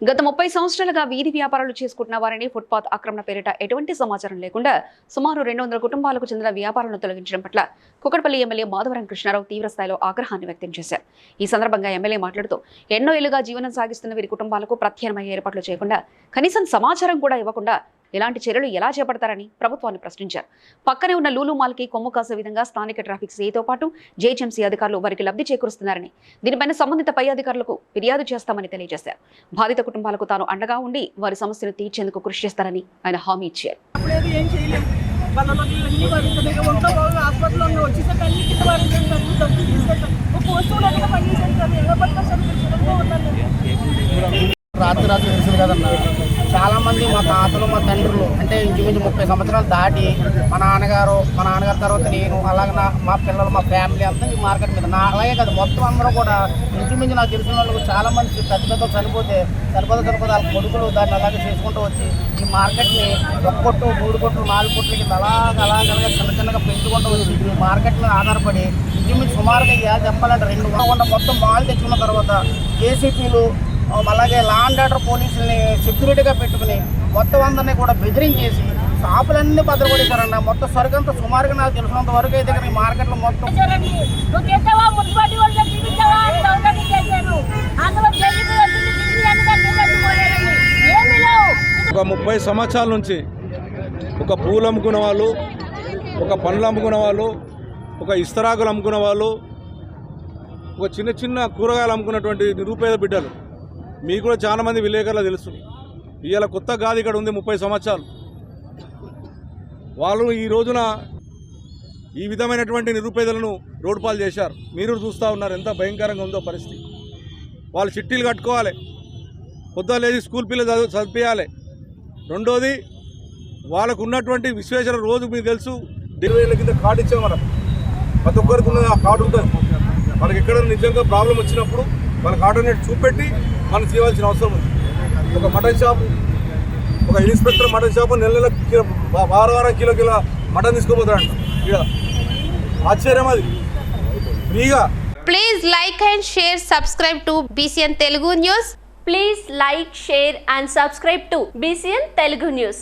గత ముప్పై సంవత్సరాలుగా వీధి వ్యాపారాలు చేసుకుంటున్న వారిని ఫుట్పాత్ ఆక్రమణ పేరిట ఎటువంటి సమాచారం లేకుండా సుమారు రెండు వందల కుటుంబాలకు చెందిన వ్యాపారాలను తొలగించడం పట్ల కుకట్పల్లి ఎమ్మెల్యే మాధవరం కృష్ణారావు తీవ్ర స్థాయిలో ఆగ్రహాన్ని వ్యక్తం చేశారు. ఈ సందర్భంగా ఎమ్మెల్యే మాట్లాడుతూ ఎన్నో ఏళ్ళుగా జీవనం సాగిస్తున్న వీరి కుటుంబాలకు ప్రత్యామ్నాయ ఏర్పాట్లు చేయకుండా కనీసం సమాచారం కూడా ఇవ్వకుండా ఇలాంటి చర్యలు ఎలా చేపడతారని ప్రభుత్వాన్ని ప్రశ్నించారు. పక్కనే ఉన్న లూలు మాల్కి కొమ్ము కాసే విధంగా స్థానిక ట్రాఫిక్ సీతో పాటు జేహెచ్ఎంసీ అధికారులు వారికి లబ్ధి చేకూరుస్తున్నారని దీనిపైన సంబంధిత పై అధికారులకు ఫిర్యాదు చేస్తామని తెలియజేశారు. బాధిత కుటుంబాలకు తాను అండగా ఉండి వారి సమస్యను తీర్చేందుకు కృషి చేస్తారని ఆయన హామీ ఇచ్చారు. రాత్రి రాత్రి తెలుసు కదన్న చాలా మంది మా తాతలు మా తండ్రులు అంటే ఇంచుమించు ముప్పై సంవత్సరాలు దాటి మా నాన్నగారు మా నాన్నగారి తర్వాత నేను అలాగే నా మా పిల్లలు మా ఫ్యామిలీ అంతా ఈ మార్కెట్ మీద. నా అలాగే కాదు మొత్తం అందరూ కూడా ఇంచుమించు నాకు తెలిసిన వాళ్ళు చాలా మంది పెద్ద పెద్ద చనిపోతే చనిపోతే చనిపోతే వాళ్ళ కొడుకులు దాన్ని అలాగే చేసుకుంటూ వచ్చి ఈ మార్కెట్ని ఒక కొట్టు మూడు కొట్లు నాలుగు కొట్ల కింద అలాగ అలాగే చిన్న చిన్నగా పెంచుకుంటూ వచ్చి ఈ మార్కెట్ మీద ఆధారపడి ఇంచుమించు సుమారుగా ఇక చెప్పాలంటే రెండు వందల మొత్తం మాల్ తెచ్చుకున్న తర్వాత ఏసీపీలు అలాగే లా అండ్ ఆర్డర్ పోలీసుల్ని సెక్యూరిటీగా పెట్టుకుని మొత్తం అందరినీ కూడా బెదిరించేసి షాపులన్నీ భద్రపడేశారన్న మొత్తం సరుకంతా సుమారుగా నాకు తెలిసినంత వరకు అయితే కానీ ఈ మార్కెట్లో మొత్తం ఒక ముప్పై సంవత్సరాల నుంచి ఒక పూలు అమ్ముకునే వాళ్ళు ఒక పండ్లు అమ్ముకునే వాళ్ళు ఒక ఇస్తరాకులు అమ్ముకునే వాళ్ళు ఒక చిన్న చిన్న కూరగాయలు అమ్ముకున్నటువంటి నిరుపేద బిడ్డలు. మీకు కూడా చాలామంది విలేకరులు తెలుసు. ఇవాళ కొత్త గాది ఇక్కడ ఉంది ముప్పై సంవత్సరాలు. వాళ్ళు ఈ రోజున ఈ విధమైనటువంటి నిరుపేదలను రోడ్పాలు చేశారు. మీరు చూస్తూ ఉన్నారు ఎంత భయంకరంగా ఉందో పరిస్థితి. వాళ్ళు చిట్టీలు కట్టుకోవాలి. పొద్దున లేచి స్కూల్ పిల్లలు చదువు చదివించాలి రెండోది వాళ్ళకు ఉన్నటువంటి విశ్వేశ్వర రోజు మీకు తెలుసు. డెలివరీల కింద కార్డు ఇచ్చాం మనం. ప్రతి ఒక్కరికి ఉన్న ఆ కార్డు ఉంటుంది. మనకి ఎక్కడ నిజంగా ప్రాబ్లం వచ్చినప్పుడు వాళ్ళకి ఆటోనేట్ చూపెట్టి మనం చేయవలసిన అవసరం ఉంది. ఒక మటన్ షాప్ ఒక ఇన్స్పెక్టర్ మటన్ షాపు నెల నెల కిలో వారం వారం కిలో కిలో మటన్ తీసుకోపోతాడంట. ఇక్కడ ఆశ్చర్యం అది. ఫ్రీగా. Please like and share subscribe to BCN Telugu news please like share and subscribe to BCN Telugu news